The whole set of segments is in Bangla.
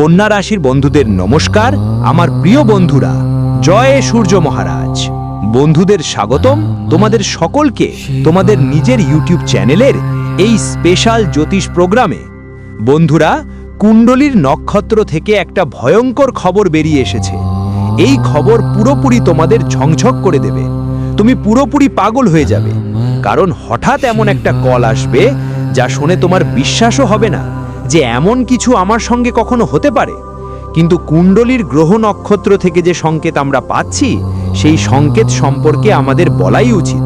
কন্যা রাশির বন্ধুদের নমস্কার, আমার প্রিয় বন্ধুরা। জয় সূর্য মহারাজ। বন্ধুদের স্বাগতম তোমাদের সকলকে তোমাদের নিজের ইউটিউব চ্যানেলের এই স্পেশাল জ্যোতিষ প্রোগ্রামে। বন্ধুরা, কুণ্ডলীর নক্ষত্র থেকে একটা ভয়ঙ্কর খবর বেরিয়ে এসেছে। এই খবর পুরোপুরি তোমাদের ঝংঝক করে দেবে। তুমি পুরোপুরি পাগল হয়ে যাবে। কারণ হঠাৎ এমন একটা কল আসবে যা শুনে তোমার বিশ্বাসও হবে না। যে এমন কিছু আমার সঙ্গে কখনো হতে পারে? কিন্তু কুণ্ডলীর গ্রহ নক্ষত্র থেকে যে সংকেত আমরা পাচ্ছি, সেই সংকেত সম্পর্কে আমাদের বলাই উচিত।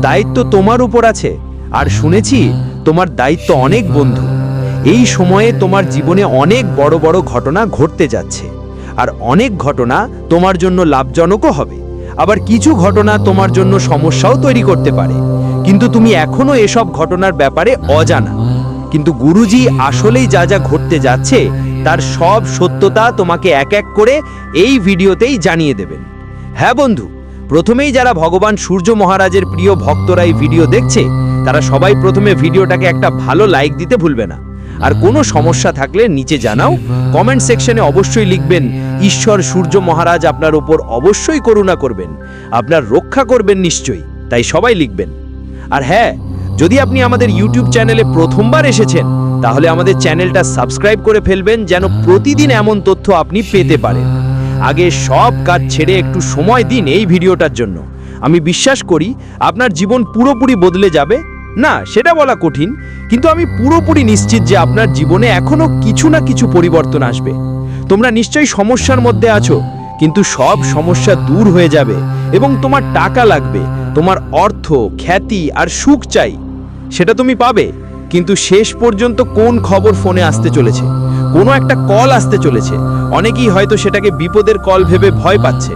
দায়িত্ব তোমার উপর আছে, আর শুনেছি তোমার দায়িত্ব অনেক বন্ধু। এই সময়ে তোমার জীবনে অনেক বড় বড় ঘটনা ঘটতে যাচ্ছে। আর অনেক ঘটনা তোমার জন্য লাভজনকও হবে। আবার কিছু ঘটনা তোমার জন্য সমস্যাও তৈরি করতে পারে। কিন্তু তুমি এখনও এসব ঘটনার ব্যাপারে অজানা। কিন্তু গুরুজি আসলেই যা যা ঘটতে যাচ্ছে, তার সব সত্যতা তোমাকে এক এক করে এই ভিডিওতেই জানিয়ে দেবেন। হ্যাঁ বন্ধু, প্রথমেই যারা ভগবান সূর্য মহারাজের প্রিয় ভক্তরা এই ভিডিও দেখছে, তারা সবাই প্রথমে ভিডিওটাকে একটা ভালো লাইক দিতে ভুলবে না। আর কোনো সমস্যা থাকলে নিচে জানাও কমেন্ট সেকশনে অবশ্যই লিখবেন, ঈশ্বর সূর্য মহারাজ আপনার উপর অবশ্যই করুণা করবেন, আপনার রক্ষা করবেন নিশ্চয়ই। তাই সবাই লিখবেন। আর হ্যাঁ যদি আপনি আমাদের ইউটিউব চ্যানেলে প্রথমবার এসেছেন, তাহলে আমাদের চ্যানেলটা সাবস্ক্রাইব করে ফেলবেন যেন প্রতিদিন এমন তথ্য আপনি পেতে পারেন। আগে সব কাজ ছেড়ে একটু সময় দিন এই ভিডিওটার জন্য। আমি বিশ্বাস করি আপনার জীবন পুরোপুরি বদলে যাবে। না, সেটা বলা কঠিন, কিন্তু আমি পুরোপুরি নিশ্চিত যে আপনার জীবনে এখনও কিছু না কিছু পরিবর্তন আসবে। তোমরা নিশ্চয়ই সমস্যার মধ্যে আছো, কিন্তু সব সমস্যা দূর হয়ে যাবে এবং তোমার টাকা লাগবে, তোমার অর্থ, খ্যাতি আর সুখ চাই। সেটা তুমি পাবে, কিন্তু শেষ পর্যন্ত কোন খবর ফোনে আসতে চলেছে? কোনো একটা কল আসতে চলেছে। অনেকেই হয়তো সেটাকে বিপদের কল ভেবে ভয় পাচ্ছে।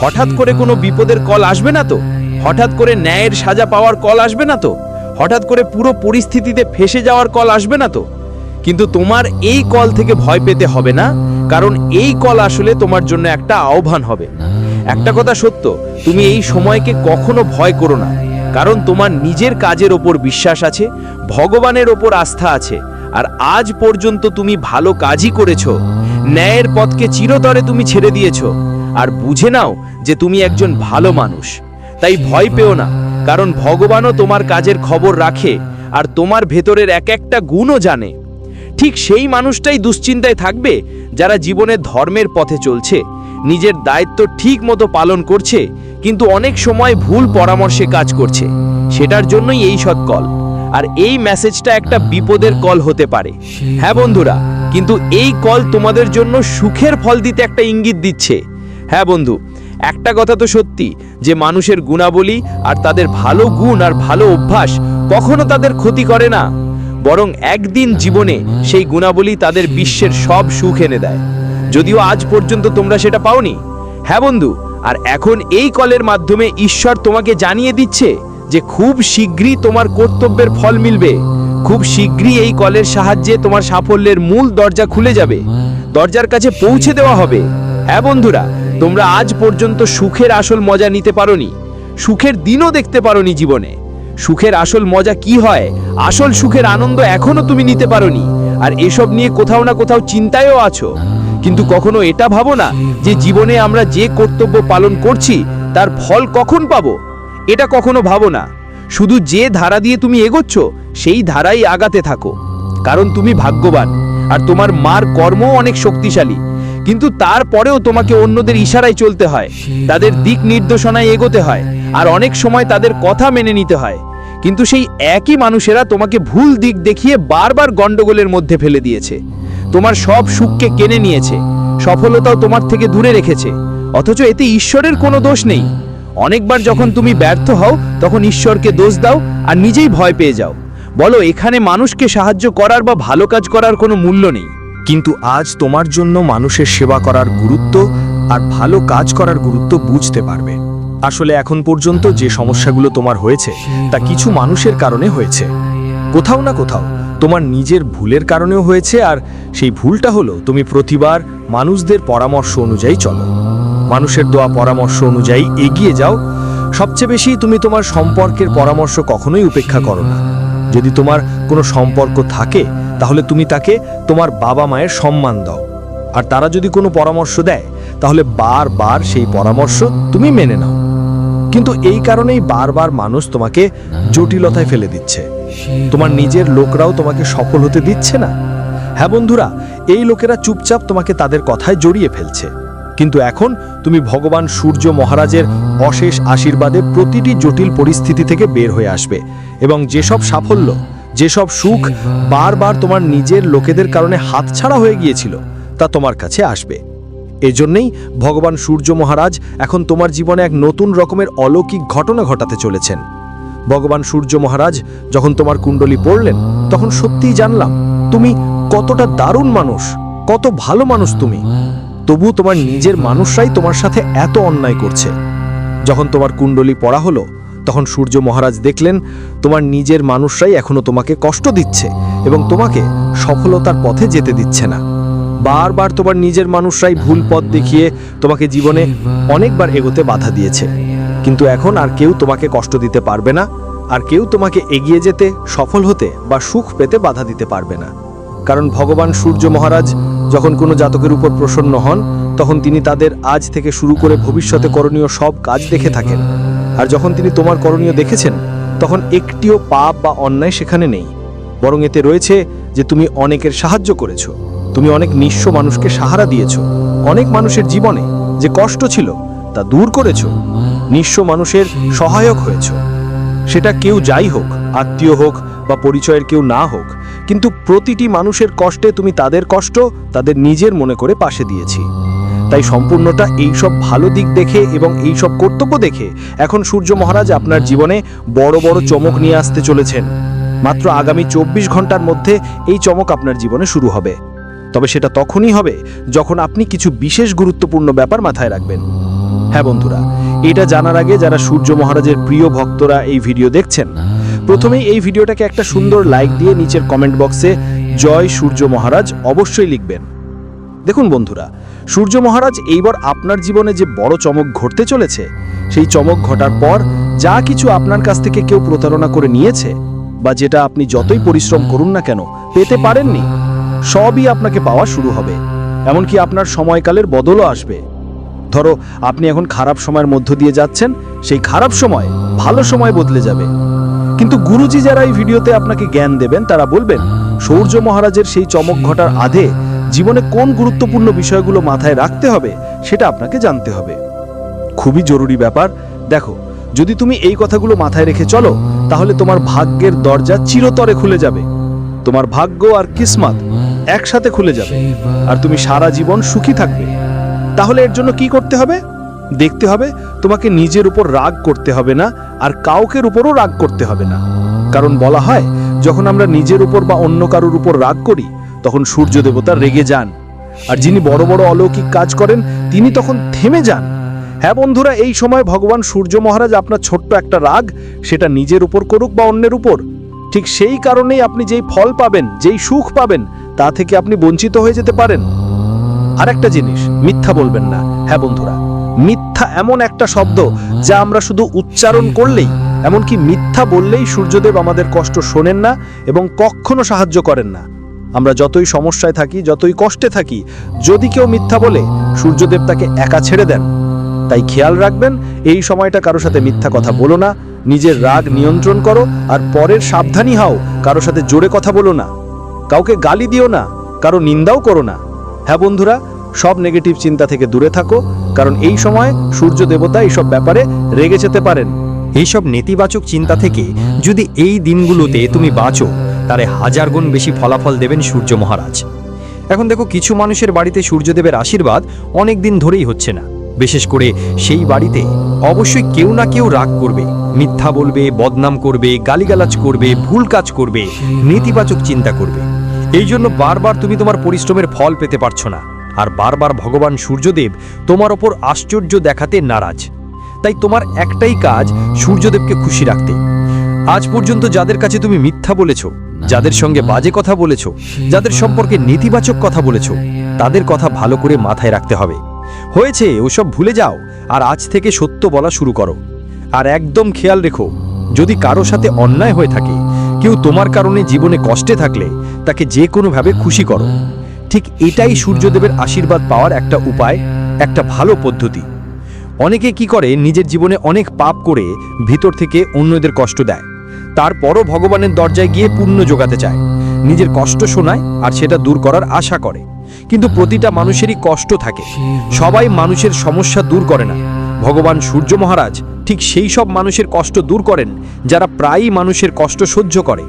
হঠাৎ করে কোনো বিপদের কল আসবে না তো? হঠাৎ করে ন্যায়ের সাজা পাওয়ার কল আসবে না তো? হঠাৎ করে পুরো পরিস্থিতিতে ফেসে যাওয়ার কল আসবে না তো? কিন্তু তোমার এই কল থেকে ভয় পেতে হবে না, কারণ এই কল আসলে তোমার জন্য একটা আহ্বান হবে। একটা কথা সত্য, তুমি এই সময়কে কখনো ভয় করো না। কারণ তোমার নিজের কাজের ওপর বিশ্বাস আছে, ভগবানের ওপর আস্থা আছে, আর আজ পর্যন্ত তুমি ভালো কাজই করেছ। ন্যায়ের পথকে চিরতরে তুমি ছেড়ে দিয়েছ, আর বুঝে নাও যে তুমি একজন ভালো মানুষ। তাই ভয় পেও না, কারণ ভগবানও তোমার কাজের খবর রাখে, আর তোমার ভেতরের এক একটা গুণও জানে। ঠিক সেই মানুষটাই দুশ্চিন্তায় থাকবে, যারা জীবনে ধর্মের পথে চলছে, নিজের দায়িত্ব ঠিক মতো পালন করছে কিন্তু অনেক সময় ভুল পরামর্শে কাজ করছে। সেটার জন্যই এই সৎ কল। আর এই মেসেজটা একটা বিপদের কল হতে পারে। হ্যাঁ বন্ধুরা, কিন্তু এই কল তোমাদের জন্য সুখের ফল দিতে একটা ইঙ্গিত দিচ্ছে। হ্যাঁ বন্ধু, একটা কথা তো সত্যি, যে মানুষের গুণাবলী আর তাদের ভালো গুণ আর ভালো অভ্যাস কখনো তাদের ক্ষতি করে না। বরং একদিন জীবনে সেই গুণাবলী তাদের বিশ্বের সব সুখ এনে দেয়। যদিও আজ পর্যন্ত তোমরা সেটা পাওনি। হ্যাঁ বন্ধু আর এখন এই কলের মাধ্যমে ঈশ্বর তোমাকে জানিয়ে দিচ্ছে যে খুব শীঘ্রই তোমার কর্তব্যের ফল মিলবে। খুব শীঘ্রই এই কলের সাহায্যে তোমার সাফল্যের মূল দরজা খুলে যাবে। দরজার কাছে পৌঁছে দেওয়া হবে। হ্যাঁ বন্ধুরা, তোমরা আজ পর্যন্ত সুখের আসল মজা নিতে পারোনি। সুখের দিনও দেখতে পারোনি জীবনে। সুখের আসল মজা কি হয়? আসল সুখের আনন্দ এখনও তুমি নিতে পারোনি। আর এসব নিয়ে কোথাও না কোথাও চিন্তায়ও আছো। কিন্তু কখনো এটা ভাবো না যে জীবনে আমরা যে কর্তব্য পালন করছি, তার ফল কখন পাব? এটা কখনো ভাবো না। শুধু যে ধারা দিয়ে তুমি এগোচ্ছ, সেই ধারাই আগাতে থাকো। কারণ তুমি ভাগ্যবান, আর তোমার মার কর্ম অনেক শক্তিশালী। কিন্তু তারপরেও তোমাকে অন্যদের ইশারায় চলতে হয়, তাদের দিক নির্দেশনায় এগোতে হয়, আর অনেক সময় তাদের কথা মেনে নিতে হয়। কিন্তু সেই একই মানুষেরা তোমাকে ভুল দিক দেখিয়ে বারবার গন্ডগোলের মধ্যে ফেলে দিয়েছে। তোমার সব সুখকে কেনে নিয়েছে, সফলতাও তোমার থেকে দূরে রেখেছে, অথচ এতে ঈশ্বরের কোনো দোষ নেই। অনেকবার যখন তুমি ব্যর্থ হও, তখন ঈশ্বরকে দোষ দাও আর নিজেই ভয় পেয়ে যাও। বলো, এখানে মানুষকে সাহায্য করার বা ভালো কাজ করার কোনো মূল্য নেই। কিন্তু আজ তোমার জন্য মানুষের সেবা করার গুরুত্ব আর ভালো কাজ করার গুরুত্ব বুঝতে পারবে। আসলে এখন পর্যন্ত যে সমস্যাগুলো তোমার হয়েছে, তা কিছু মানুষের কারণে হয়েছে। কোথাও না কোথাও তোমার নিজের ভুলের কারণেও হয়েছে আর সেই ভুলটা হলো তুমি প্রতিবার মানুষদের পরামর্শ অনুযায়ী চলো। মানুষের দেওয়া পরামর্শ অনুযায়ী এগিয়ে যাও। সবচেয়ে বেশি তুমি তোমার সম্পর্কের পরামর্শ কখনোই উপেক্ষা করো না। যদি তোমার কোনো সম্পর্ক থাকে, তাহলে তুমি তাকে তোমার বাবা মায়ের সম্মান দাও। আর তারা যদি কোনো পরামর্শ দেয়, তাহলে বারবার সেই পরামর্শ তুমি মেনে নাও। কিন্তু এই কারণেই বারবার মানুষ তোমাকে জটিলতায় ফেলে দিচ্ছে। তোমার নিজের লোকরাও তোমাকে সফল হতে দিচ্ছে না? হ্যাঁ বন্ধুরা, এই লোকেরা চুপচাপ তোমাকে তাদের কথায় জড়িয়ে ফেলছে। কিন্তু এখন তুমি ভগবান সূর্য মহারাজের অশেষ আশীর্বাদে প্রতিটি জটিল পরিস্থিতি থেকে বের হয়ে আসবে এবং যেসব সাফল্য, যেসব সুখ বারবার তোমার নিজের লোকেদের কারণে হাতছাড়া হয়ে গিয়েছিল, তা তোমার কাছে আসবে। এজন্যই ভগবান সূর্য মহারাজ এখন তোমার জীবনে এক নতুন রকমের অলৌকিক ঘটনা ঘটাতে চলেছেন। ভগবান সূর্য মহারাজ যখন তোমার কুণ্ডলী পড়লেন, তখন সত্যিই জানলাম, তুমি কতটা দারুণ মানুষ, কত ভালো মানুষ তুমি। তবু তোমার নিজের মানুষরাই তোমার সাথে এত অন্যায় করছে। যখন তোমার কুণ্ডলী পড়া হলো, তখন সূর্য মহারাজ দেখলেন, তোমার নিজের মানুষরাই এখনও তোমাকে কষ্ট দিচ্ছে এবং তোমাকে সফলতার পথে যেতে দিচ্ছে না। বারবার তোমার নিজের মানুষরাই ভুল পথ দেখিয়ে তোমাকে জীবনে অনেকবার এগোতে বাধা দিয়েছে। কিন্তু এখন আর কেউ তোমাকে কষ্ট দিতে পারবে না, আর কেউ তোমাকে এগিয়ে যেতে সফল হতে বা সুখ পেতে বাধা দিতে পারবে না। কারণ ভগবান সূর্য মহারাজ যখন কোনো জাতকের উপর প্রসন্ন হন, তখন তিনি তাদের আজ থেকে শুরু করে ভবিষ্যতে করণীয় সব কাজ দেখে থাকেন। আর যখন তিনি তোমার করণীয় দেখেছেন, তখন একটিও পাপ বা অন্যায় সেখানে নেই। বরং এতে রয়েছে যে তুমি অনেকের সাহায্য করেছ, তুমি অনেক নিঃস্ব মানুষকে সাহারা দিয়েছ, অনেক মানুষের জীবনে যে কষ্ট ছিল তা দূর করেছ নিঃস্ব মানুষের সহায়ক হয়েছো। সেটা কেউ যাই হোক, আত্মীয় হোক বা পরিচয়ের কেউ না হোক, কিন্তু প্রতিটি মানুষের কষ্টে তুমি তাদের কষ্ট তাদের নিজের মনে করে পাশে দিয়েছি। তাই সম্পূর্ণটা এইসব ভালো দিক দেখে এবং এইসব কর্তব্য দেখে এখন সূর্য মহারাজ আপনার জীবনে বড় বড় চমক নিয়ে আসতে চলেছেন। মাত্র আগামী চব্বিশ ঘণ্টার মধ্যে এই চমক আপনার জীবনে শুরু হবে। তবে সেটা তখনই হবে যখন আপনি কিছু বিশেষ গুরুত্বপূর্ণ ব্যাপার মাথায় রাখবেন। হ্যাঁ বন্ধুরা, এটা জানার আগে যারা সূর্য মহারাজের প্রিয় ভক্তরা এই ভিডিও দেখছেন, প্রথমেই এই ভিডিওটাকে একটা সুন্দর লাইক দিয়ে নিচের কমেন্ট বক্সে জয় সূর্য মহারাজ অবশ্যই লিখবেন। দেখুন বন্ধুরা, সূর্য মহারাজ এইবার আপনার জীবনে যে বড় চমক ঘটতে চলেছে, সেই চমক ঘটার পর যা কিছু আপনার কাছ থেকে কেউ প্রতারণা করে নিয়েছে বা যেটা আপনি যতই পরিশ্রম করুন না কেন, পেতে পারেননি, সবই আপনাকে পাওয়া শুরু হবে। এমনকি আপনার সময়কালের বদলও আসবে। ধরো, আপনি এখন খারাপ সময়ের মধ্য দিয়ে যাচ্ছেন, সেই খারাপ সময় ভালো সময় বদলে যাবে। কিন্তু গুরুজি যারা এই ভিডিওতে আপনাকে জ্ঞান দেবেন, তারা বলবেন, সূর্য মহারাজের সেই চমক ঘটার আধে জীবনে কোন গুরুত্বপূর্ণ বিষয়গুলো মাথায় রাখতে হবে, সেটা আপনাকে জানতে হবে। খুবই জরুরি ব্যাপার। দেখো, যদি তুমি এই কথাগুলো মাথায় রেখে চলো, তাহলে তোমার ভাগ্যের দরজা চিরতরে খুলে যাবে। তোমার ভাগ্য আর কিসমাত একসাথে খুলে যাবে। আর তুমি সারা জীবন সুখী থাকবে। তাহলে এর জন্য কি করতে হবে? দেখতে হবে, তোমাকে নিজের উপর রাগ করতে হবে না, আর কাউকের উপরও রাগ করতে হবে না। কারণ বলা হয়, যখন আমরা নিজের উপর বা অন্য কারোর উপর রাগ করি, তখন সূর্য দেবতা রেগে যান। আর যিনি বড় বড় অলৌকিক কাজ করেন, তিনি তখন থেমে যান। হ্যাঁ বন্ধুরা, এই সময় ভগবান সূর্য মহারাজ আপনার ছোট্ট একটা রাগ, সেটা নিজের উপর করুক বা অন্যের উপর। ঠিক সেই কারণেই আপনি যেই ফল পাবেন, যেই সুখ পাবেন, তা থেকে আপনি বঞ্চিত হয়ে যেতে পারেন। আরেকটা জিনিস, মিথ্যা বলবেন না। হ্যাঁ বন্ধুরা, মিথ্যা এমন একটা শব্দ যা আমরা শুধু উচ্চারণ করলেই, এমনকি মিথ্যা বললেই সূর্যদেব আমাদের কষ্ট শোনেন না এবং কখনো সাহায্য করেন না। আমরা যতই সমস্যায় থাকি, যতই কষ্টে থাকি, যদি কেউ মিথ্যা বলে, সূর্যদেব তাকে একা ছেড়ে দেন। তাই খেয়াল রাখবেন, এই সময়টা কারও সাথে মিথ্যা কথা বলো না, নিজের রাগ নিয়ন্ত্রণ করো, আর পরের সাবধানী হও, কারও সাথে জোরে কথা বলো না। কাউকে গালি দিও না, কারও নিন্দাও করো না। হ্যাঁ বন্ধুরা, সব নেগেটিভ চিন্তা থেকে দূরে থাকো, কারণ এই সময় সূর্য দেবতা এইসব ব্যাপারে রেগে যেতে পারেন। এইসব নেতিবাচক চিন্তা থেকে যদি এই দিনগুলোতে তুমি বাঁচো, তাহলে হাজার গুণ বেশি ফলাফল দেবেন সূর্য মহারাজ। এখন দেখো, কিছু মানুষের বাড়িতে সূর্যদেবের আশীর্বাদ অনেক দিন ধরেই হচ্ছে না। বিশেষ করে সেই বাড়িতে অবশ্যই কেউ না কেউ রাগ করবে, মিথ্যা বলবে, বদনাম করবে, গালিগালাজ করবে, ভুল কাজ করবে, নেতিবাচক চিন্তা করবে। এই জন্য বারবার তুমি তোমার পরিশ্রমের ফল পেতে পারছ না। আর বারবার ভগবান সূর্যদেব তোমার ওপর আশ্চর্য দেখাতে নারাজ। তাই তোমার একটাই কাজ সূর্যদেবকে খুশি রাখতে। আজ পর্যন্ত যাদের কাছে তুমি মিথ্যা বলেছ, যাদের সঙ্গে বাজে কথা বলেছ, যাদের সম্পর্কে নেতিবাচক কথা বলেছ, তাদের কথা ভালো করে মাথায় রাখতে হবে। হয়েছে, ওসব ভুলে যাও, আর আজ থেকে সত্য বলা শুরু করো। আর একদম খেয়াল রেখো, যদি কারও সাথে অন্যায় হয়ে থাকে, কেউ তোমার কারণে জীবনে কষ্টে থাকলে তাকে যে কোনোভাবে খুশি করো। ঠিক এটাই সূর্যদেবের আশীর্বাদ পাওয়ার একটা উপায়, একটা ভালো পদ্ধতি। অনেকে কি করে, নিজের জীবনে অনেক পাপ করে ভিতর থেকে অন্যদের কষ্ট দেয়। তারপরও ভগবানের দরজায় গিয়ে পুণ্য যোগাতে চায়। নিজের কষ্ট শোনায় আর সেটা দূর করার আশা করে। কিন্তু প্রতিটা মানুষেরই কষ্ট থাকে। সবাই মানুষের সমস্যা দূর করে না। ভগবান সূর্য মহারাজ ঠিক সেই সব মানুষের কষ্ট দূর করেন, যারা প্রায়ই মানুষের কষ্ট সহ্য করে।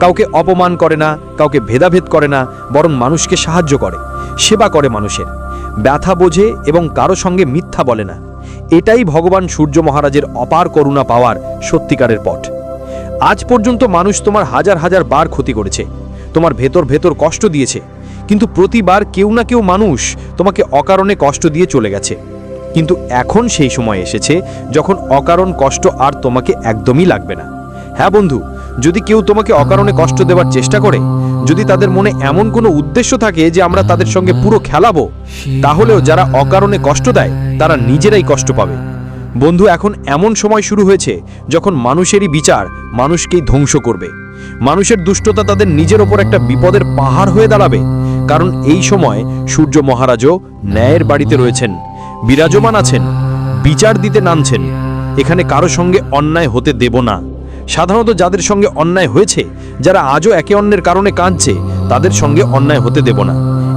কাউকে অপমান করে না, কাউকে ভেদাভেদ করে না, বরং মানুষকে সাহায্য করে, সেবা করে মানুষের। ব্যথা বোঝে এবং কারও সঙ্গে মিথ্যা বলে না। এটাই ভগবান সূর্য মহারাজের অপার করুণা পাওয়ার সত্যিকারের পথ। আজ পর্যন্ত মানুষ তোমার হাজার হাজার বার ক্ষতি করেছে, তোমার ভেতর ভেতর কষ্ট দিয়েছে, কিন্তু প্রতিবার কেউ না কেউ মানুষ তোমাকে অকারণে কষ্ট দিয়ে চলে গেছে। কিন্তু এখন সেই সময় এসেছে যখন অকারণ কষ্ট আর তোমাকে একদমই লাগবে না। হ্যাঁ বন্ধু যদি কেউ তোমাকে অকারণে কষ্ট দেওয়ার চেষ্টা করে, যদি তাদের মনে এমন কোনো উদ্দেশ্য থাকে যে আমরা তাদের সঙ্গে পুরো খেলাবো, তাহলেও যারা অকারণে কষ্ট দেয়, তারা নিজেরাই কষ্ট পাবে। বন্ধু, এখন এমন সময় শুরু হয়েছে যখন মানুষেরই বিচার মানুষকেই ধ্বংস করবে। মানুষের দুষ্টতা তাদের নিজের ওপর একটা বিপদের পাহাড় হয়ে দাঁড়াবে, কারণ এই সময় সূর্য মহারাজও ন্যায়ের বাড়িতে রয়েছেন, বিরাজমান আছেন, বিচার দিতে নামছেন। এখানে কারও সঙ্গে অন্যায় হতে দেব না। সাধারণত যাদের সঙ্গে অন্যায় হয়েছে, যারা আজও একে অন্যের কারণে কাঁদছে, তাদের সঙ্গে অন্যায় হতে দেব না।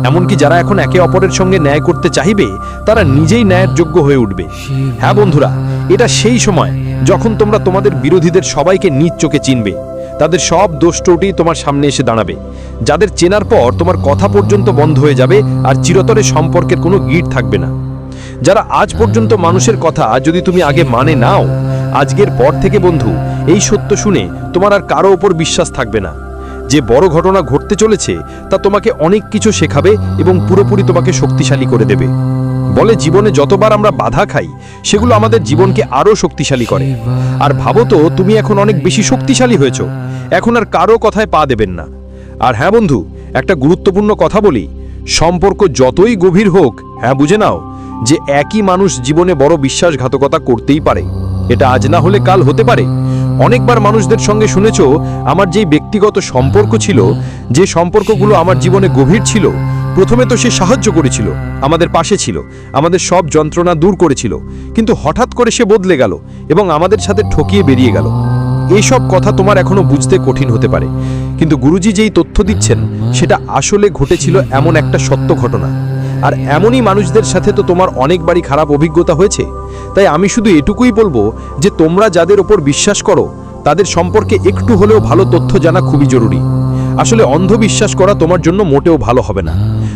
এমনকি যারা এখন একে অপরের সঙ্গে ন্যায় করতে চাইবে, তারা নিজেই ন্যায়ের যোগ্য হয়ে উঠবে। হ্যাঁ বন্ধুরা, এটা সেই সময় যখন তোমরা তোমাদের বিরোধীদের সবাইকে নিজ চোখে চিনবে। তাদের সব দোষ তোমার সামনে এসে দাঁড়াবে। যাদের চেনার পর তোমার কথা পর্যন্ত বন্ধ হয়ে যাবে আর চিরতরে সম্পর্কের কোনো গিট থাকবে না। যারা আজ পর্যন্ত মানুষের কথা যদি তুমি আগে মানে নাও আজকের পর থেকে বন্ধু, এই সত্য শুনে তোমার আর কারও ওপর বিশ্বাস থাকবে না। যে বড় ঘটনা ঘটতে চলেছে, তা তোমাকে অনেক কিছু শেখাবে এবং পুরোপুরি তোমাকে শক্তিশালী করে দেবে। বলে জীবনে যতবার আমরা বাধা খাই, সেগুলো আমাদের জীবনকে আরও শক্তিশালী করে। আর ভাবো তো, তুমি এখন অনেক বেশি শক্তিশালী হয়েছো। এখন আর কারও কথায় পা দেবেন না। আর হ্যাঁ বন্ধু, একটা গুরুত্বপূর্ণ কথা বলি। সম্পর্ক যতই গভীর হোক হ্যাঁ বুঝে নাও, যে একই মানুষ জীবনে বড় বিশ্বাসঘাতকতা করতেই পারে। এটা আজ না হলে কাল হতে পারে। অনেকবার মানুষদের সঙ্গে শুনেছ, আমার যেই ব্যক্তিগত সম্পর্ক ছিল, যে সম্পর্কগুলো আমার জীবনে গভীর ছিল, প্রথমে তো সে সাহায্য করেছিল, আমাদের পাশে ছিল, আমাদের সব যন্ত্রণা দূর করেছিল, কিন্তু হঠাৎ করে সে বদলে গেল এবং আমাদের সাথে ঠকিয়ে বেরিয়ে গেল। এইসব কথা তোমার এখনও বুঝতে কঠিন হতে পারে, কিন্তু গুরুজি যেই তথ্য দিচ্ছেন, সেটা আসলে ঘটেছিল এমন একটা সত্য ঘটনা। আর এমনই মানুষদের সাথে তো তোমার অনেকবারই খারাপ অভিজ্ঞতা হয়েছে। তাই আমি শুধু এটুকুই বলব যে তোমরা যাদের ওপর বিশ্বাস করো, তাদের সম্পর্কে একটু হলেও ভালো তথ্য জানা খুবই জরুরি। আসলে অন্ধবিশ্বাস করা তোমার জন্য মোটেও ভালো হবে না।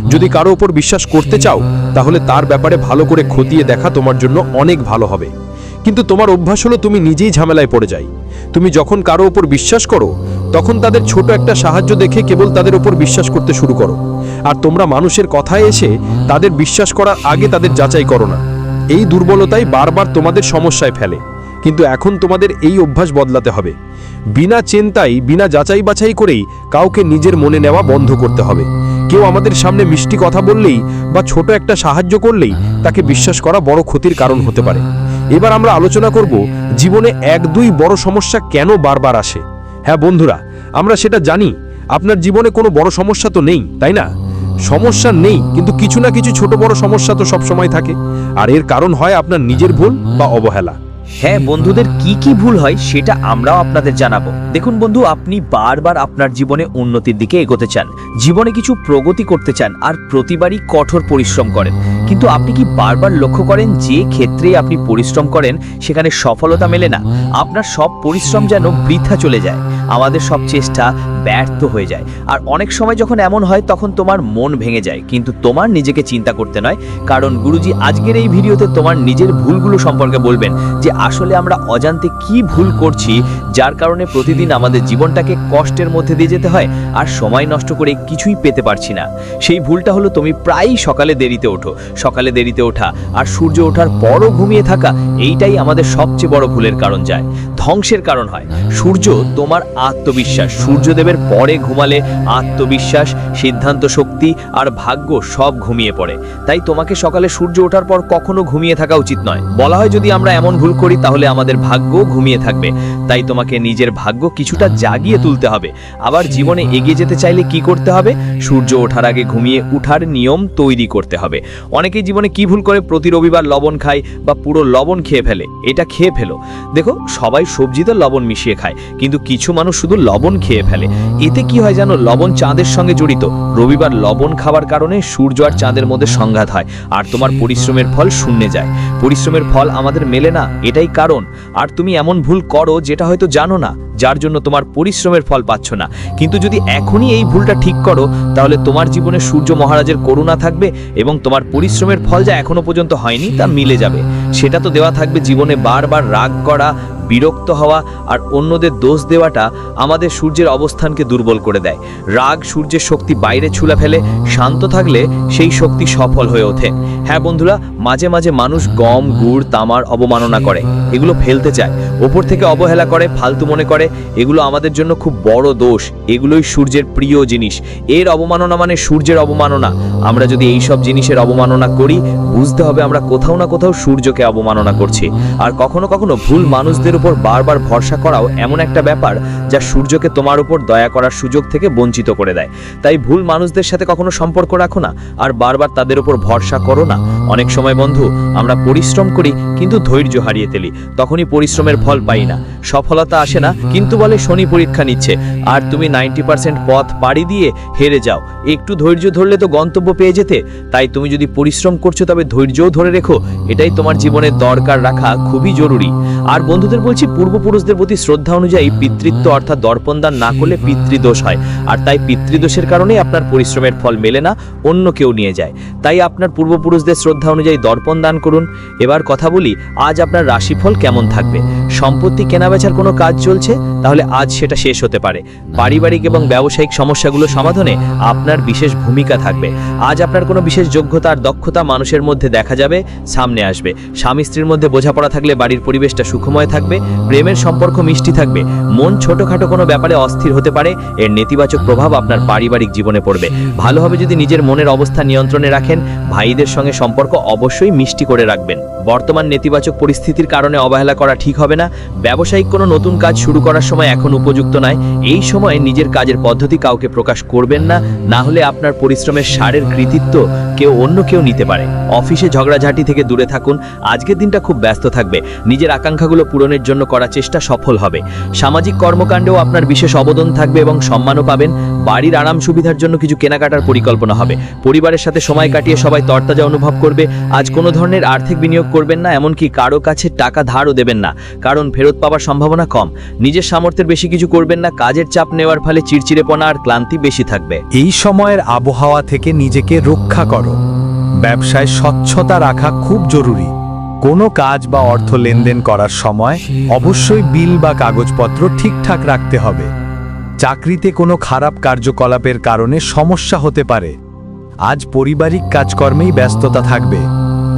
যদি কারও ওপর বিশ্বাস করতে চাও, তাহলে তার ব্যাপারে ভালো করে খতিয়ে দেখা তোমার জন্য অনেক ভালো হবে। কিন্তু তোমার অভ্যাস হলো তুমি নিজেই ঝামেলায় পড়ে যাই। তুমি যখন কারও ওপর বিশ্বাস করো, তখন তাদের ছোট একটা সাহায্য দেখে কেবল তাদের ওপর বিশ্বাস করতে শুরু করো। আর তোমরা মানুষের কথায় এসে তাদের বিশ্বাস করার আগে তাদের যাচাই করো না। এই দুর্বলতাই বারবার তোমাদের সমস্যায় ফেলে। কিন্তু এখন তোমাদের এই অভ্যাস বদলাতে হবে। বিনা চিন্তাই বিনা যাচাই বাছাই করেই কাউকে নিজের মনে নেওয়া বন্ধ করতে হবে। কেউ আমাদের সামনে মিষ্টি কথা বললেই বা ছোট একটা সাহায্য করলেই তাকে বিশ্বাস করা বড় ক্ষতির কারণ হতে পারে। এবার আমরা আলোচনা করব জীবনে এক, দুই বড় সমস্যা কেন বারবার আসে? হ্যাঁ বন্ধুরা, আমরা সেটা জানি, আপনার জীবনে কোনো বড় সমস্যা তো নেই, তাই না? সমস্যা নেই, কিন্তু কিছু না কিছু ছোট বড় সমস্যা তো সবসময় থাকে, আর এর কারণ হয় আপনার নিজের ভুল বা অবহেলা। হ্যাঁ বন্ধুদের কি কি ভুল হয় সেটা আমরাও আপনাদের জানাব। দেখুন বন্ধু আপনি বারবার আপনার জীবনে উন্নতির দিকে এগোতে চান জীবনে কিছু প্রগতি করতে চান আর প্রতিবারই কঠোর পরিশ্রম করেন। কিন্তু আপনি কি বারবার লক্ষ্য করেন যে ক্ষেত্রে আপনি পরিশ্রম করেন সেখানে সফলতা মেলে না? আপনার সব পরিশ্রম যেন বৃথা চলে যায়। আমাদের সব চেষ্টা ব্যর্থ হয়ে যায়। আর অনেক সময় যখন এমন হয় তখন তোমার মন ভেঙে যায়। কিন্তু তোমার নিজেকে চিন্তা করতে নয়। কারণ গুরুজি আজকের এই ভিডিওতে তোমার নিজের ভুলগুলো সম্পর্কে বলবেন যে আসলে আমরা অজান্তে কি ভুল করছি যার কারণে প্রতিদিন আমাদের জীবনটাকে কষ্টের মধ্যে দিয়ে যেতে হয় আর সময় নষ্ট করে কিছুই পেতে পারছি না। সেই ভুলটা হলো তুমি প্রায়ই সকালে দেরিতে ওঠো। সকালে দেরিতে ওঠা আর সূর্য ওঠার পরও ঘুমিয়ে থাকা এইটাই আমাদের সবচেয়ে বড় ভুলের কারণ যায়। ধ্বংসের কারণ হয়। সূর্য তোমার আত্মবিশ্বাস। সূর্যদেবের পরে ঘুমালে আত্মবিশ্বাস, সিদ্ধান্ত শক্তি আর ভাগ্য সব ঘুমিয়ে পড়ে। তাই তোমাকে সকালে সূর্য ওঠার পর কখনো ঘুমিয়ে থাকা উচিত নয়। বলা হয় যদি আমরা এমন ভুল করি, তাহলে আমাদের ভাগ্য ঘুমিয়ে থাকবে। তাই তোমাকে নিজের ভাগ্য কিছুটা জাগিয়ে তুলতে হবে। আবার জীবনে এগিয়ে যেতে চাইলে কি করতে হবে? সূর্য ওঠার আগে ঘুমিয়ে উঠার নিয়ম তৈরি করতে হবে। অনেকেই জীবনে কি ভুল করে? প্রতি রবিবার লবণ খায় বা পুরো লবণ খেয়ে ফেলে। এটা খেয়ে ফেলো। দেখো, সবাই সবজিতে লবণ মিশিয়ে খায় কিন্তু কিছু মানুষ শুধু লবণ খেয়ে ফেলে। এতে কি হয় জানো? লবণ চাঁদের সঙ্গে জড়িত। রবিবার লবণ খাওয়ার কারণে সূর্য আর চাঁদের মধ্যে সংঘাত হয় আর তোমার পরিশ্রমের ফল শূন্যে যায়। পরিশ্রমের ফল আমাদের মেলে না এটাই কারণ। আর তুমি এমন ভুল করো যেটা হয়তো জানো না যার জন্য তোমার পরিশ্রমের ফল পাচ্ছ না। কিন্তু যদি এখনই এই ভুলটা ঠিক করো তাহলে তোমার জীবনে সূর্য মহারাজের করুণা থাকবে এবং তোমার পরিশ্রমের ফল যা এখনও পর্যন্ত হয়নি তা মিলে যাবে। সেটা তো দেওয়া থাকবে জীবনে বারবার রাগ করা বিরক্ত হওয়া আর অন্যদের দোষ দেওয়াটা আমাদের সূর্যের অবস্থানকে দুর্বল করে দেয়। রাগ সূর্যের শক্তি বাইরে ছুলে ফেলে, শান্ত থাকলে সেই শক্তি সফল হয়ে ওঠে। হ্যাঁ বন্ধুরা, মাঝে মাঝে মানুষ গম, গুড়, তামার অবমাননা করে। এগুলো ফেলতে চায়। ওপর থেকে অবহেলা করে, ফালতু মনে করে। এগুলো আমাদের জন্য খুব বড় দোষ। এগুলোই সূর্যের প্রিয় জিনিস। এর অবমাননা মানে সূর্যের অবমাননা। আমরা যদি এই সব জিনিসের অবমাননা করি, বুঝতে হবে আমরা কোথাও না কোথাও সূর্যকে অবমাননা করছি। আর কখনো কখনো ভুল মানুষদের উপর বারবার ভরসা করাও এমন একটা ব্যাপার যা সূর্যকে তোমার উপর দয়া করার সুযোগ থেকে বঞ্চিত করে দেয়। তাই ভুল মানুষদের সাথে কখনো সম্পর্ক রাখো না আর বারবার তাদের উপর ভরসা করো না। অনেক সময় বন্ধু, আমরা পরিশ্রম করি, কিন্তু ধৈর্য হারিয়ে তেলি তখনই পরিশ্রমের ফল পাই না। সফলতা আসে না, কিন্তু বলে শনি পরীক্ষা নিচ্ছে। আর তুমি নাইনটি পার্সেন্ট পথ পাড়ি দিয়ে হেরে যাও। একটু ধৈর্য ধরলে তো গন্তব্য পেয়ে যেতে। তাই তুমি যদি পরিশ্রম করছ, তবে ধৈর্যও ধরে রেখো। এটাই তোমার জীবনে দরকার রাখা খুবই জরুরি। আর বন্ধুদের বলছি, পূর্বপুরুষদের প্রতি শ্রদ্ধা অনুযায়ী পিতৃত্ব অর্থাৎ দর্পণদান না করলে পিতৃদোষ হয়। আর তাই পিতৃদোষের কারণেই আপনার পরিশ্রমের ফল মেলে না, অন্য কেউ নিয়ে যায়। তাই আপনার পূর্বপুরুষদের শ্রদ্ধা অনুযায়ী দর্পণ দান করুন। এবার কথা বলি, আজ আপনার রাশিফল কেমন থাকবে? সম্পত্তি কেনাবেচার কোনো কাজ চলছে, তাহলে আজ সেটা শেষ হতে পারে। পারিবারিক এবং ব্যবসায়িক সমস্যাগুলো সমাধানে আপনার বিশেষ ভূমিকা থাকবে। আজ আপনার কোনো বিশেষ যোগ্যতা আর দক্ষতা মানুষের মধ্যে দেখা যাবে, সামনে আসবে। স্বামী স্ত্রীর মধ্যে বোঝাপড়া থাকলে বাড়ির পরিবেশটা সুখময় থাকবে, প্রেমের সম্পর্ক মিষ্টি থাকবে। মন ছোটখাটো কোনো ব্যাপারে অস্থির হতে পারে, এর নেতিবাচক প্রভাব আপনার পারিবারিক জীবনে পড়বে। ভালোভাবে যদি নিজের মনের অবস্থা নিয়ন্ত্রণে রাখেন, ভাইদের সঙ্গে সম্পর্ক অবশ্যই মিষ্টি করে রাখবেন। বর্তমান নেতিবাচক পরিস্থিতির কারণে অবহেলা করা ঠিক হবে না। ব্যবসায়িক কোনো নতুন কাজ শুরু করার সময় এখন উপযুক্ত নয়। এই সময় নিজের কাজের পদ্ধতি কাউকে প্রকাশ করবেন না। না হলে আপনার পরিশ্রমের সারের কৃতিত্ব কেউ অন্য কেউ নিতে পারে। অফিসে ঝগড়াঝাটি থেকে দূরে থাকুন। আজকের দিনটা খুব ব্যস্ত থাকবে। নিজের আকাঙ্ক্ষাগুলো পূরণের জন্য করা চেষ্টা সফল হবে। সামাজিক কর্মকাণ্ডেও আপনার বিশেষ অবদান থাকবে এবং সম্মানও পাবেন। বাড়ির আরাম সুবিধার জন্য কিছু কেনাকাটার পরিকল্পনা হবে। পরিবারের সাথে সময় কাটিয়ে সবাই তরতাজা অনুভব করবে। আজ কোনো ধরনের আর্থিক বিনিয়োগ করবেন না, এমনকি কারও কাছে টাকা ধারও দেবেন না। কারণ ফেরত পাওয়ার সম্ভাবনা কম। নিজের সামর্থ্যের বেশি কিছু করবেন না, কাজের চাপ নেওয়ার ফলে চিড়চিড়েপনা আর ক্লান্তি বেশি থাকবে। এই সময়ের আবহাওয়া থেকে নিজেকে রক্ষা করো। ব্যবসায় স্বচ্ছতা রাখা খুব জরুরি। কোনো কাজ বা অর্থ লেনদেন করার সময় অবশ্যই বিল বা কাগজপত্র ঠিকঠাক রাখতে হবে। চাকরিতে কোনো খারাপ কার্যকলাপের কারণে সমস্যা হতে পারে। আজ পারিবারিক কাজকর্মেই ব্যস্ততা থাকবে।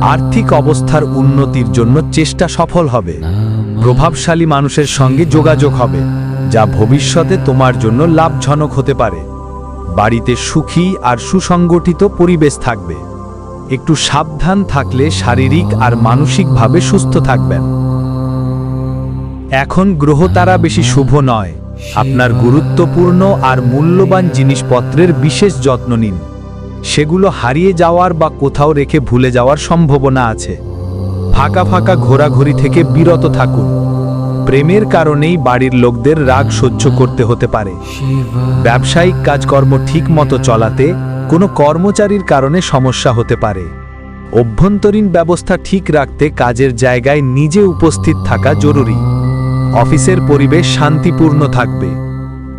আর্থিক অবস্থার উন্নতির জন্য চেষ্টা সফল হবে। প্রভাবশালী মানুষের সঙ্গে যোগাযোগ হবে, যা ভবিষ্যতে তোমার জন্য লাভজনক হতে পারে। বাড়িতে সুখী আর সুসংগঠিত পরিবেশ থাকবে। একটু সাবধান থাকলে শারীরিক আর মানসিকভাবে সুস্থ থাকবেন। এখন গ্রহতারা বেশি শুভ নয়। আপনার গুরুত্বপূর্ণ আর মূল্যবান জিনিসপত্রের বিশেষ যত্ন নিন। সেগুলো হারিয়ে যাওয়ার বা কোথাও রেখে ভুলে যাওয়ার সম্ভাবনা আছে। ফাঁকা ফাঁকা ঘোরাঘুরি থেকে বিরত থাকুন। প্রেমের কারণেই বাড়ির লোকদের রাগ সহ্য করতে হতে পারে। ব্যবসায়িক কাজকর্ম ঠিক মতো চলাতে কোনো কর্মচারীর কারণে সমস্যা হতে পারে। অভ্যন্তরীণ ব্যবস্থা ঠিক রাখতে কাজের জায়গায় নিজে উপস্থিত থাকা জরুরি। অফিসের পরিবেশ শান্তিপূর্ণ থাকবে।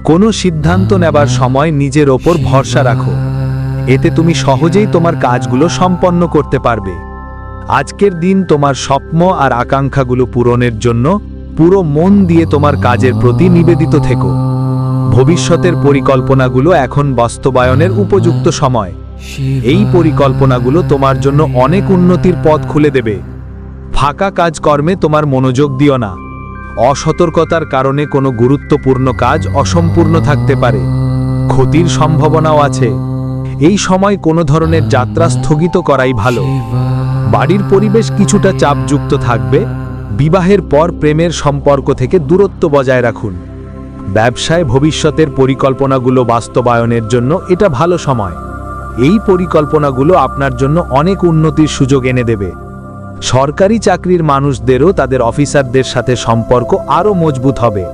কোনো সিদ্ধান্ত নেবার সময় নিজের ওপর ভরসা রাখো। এতে তুমি সহজেই তোমার কাজগুলো সম্পন্ন করতে পারবে। আজকের দিন তোমার স্বপ্ন আর আকাঙ্ক্ষাগুলো পূরণের জন্য পুরো মন দিয়ে তোমার কাজের প্রতি নিবেদিত থেকো। ভবিষ্যতের পরিকল্পনাগুলো এখন বাস্তবায়নের উপযুক্ত সময়। এই পরিকল্পনাগুলো তোমার জন্য অনেক উন্নতির পথ খুলে দেবে। ফাঁকা কাজকর্মে তোমার মনোযোগ দিও না। অসতর্কতার কারণে কোনো গুরুত্বপূর্ণ কাজ অসম্পূর্ণ থাকতে পারে। ক্ষতির সম্ভাবনাও আছে। এই সময় কোনো ধরনের যাত্রা স্থগিত করাই ভালো। বাড়ির পরিবেশ কিছুটা চাপযুক্ত থাকবে। বিবাহের পর প্রেমের সম্পর্ক থেকে দূরত্ব বজায় রাখুন। ব্যবসায় ভবিষ্যতের পরিকল্পনাগুলো বাস্তবায়নের জন্য এটা ভালো সময়। এই পরিকল্পনাগুলো আপনার জন্য অনেক উন্নতির সুযোগ এনে দেবে। সরকারি চাকরির মানুষদেরও তাদের অফিসারদের সাথে সম্পর্ক আরও মজবুত হবে।